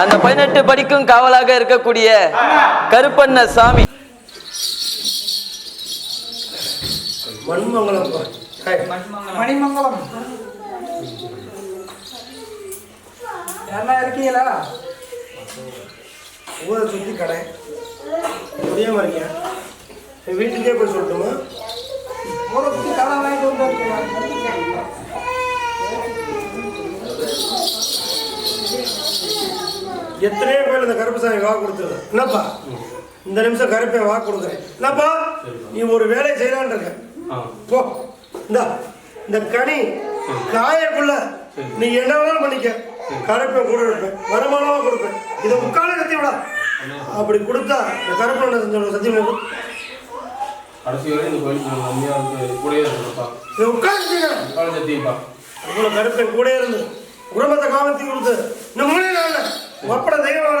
அந்த பதினெட்டு படிக்கும் காவலாக இருக்கக்கூடிய கருப்பண்ண சாமி. மணிமங்கலம். இருக்கீங்களா? ஊரை சுற்றி கடை. புரியாம இருக்கீங்க வீட்டுக்கே போய் சொல்லட்டுமா? ஊரை சுற்றி கடை வாங்கிட்டு வந்து எத்தனையோ பேர் இந்த கருப்புசாமி வாக்கு கொடுத்துருக்கேன் என்னப்பா? இந்த நிமிஷம் கருப்பை வாக்கு கொடுக்குறேன். என்னப்பா? நீ ஒரு வேலை செய்யலான்னு இருக்க. போ. இந்தா இந்த கனி காயக்குள்ள நீ என்ன வேணாலும் பண்ணிக்க. கருப்பை கூட இருப்பேன் வருமானமா கொடுப்பேன். இதை உட்காந்து கத்தி விடா. அப்படி கொடுத்தா இந்த கருப்பை என்ன செஞ்சோம் சத்தியம் கடைசி வரை இந்த வந்து கூடயே இருக்கணும்ப்பா இதை உட்காந்து கருப்பை கூட இருந்து குடும்பத்தை காமத்தி கொடுத்து இந்த மூணே நாள்ல ஒப்பட தெய்வம் வர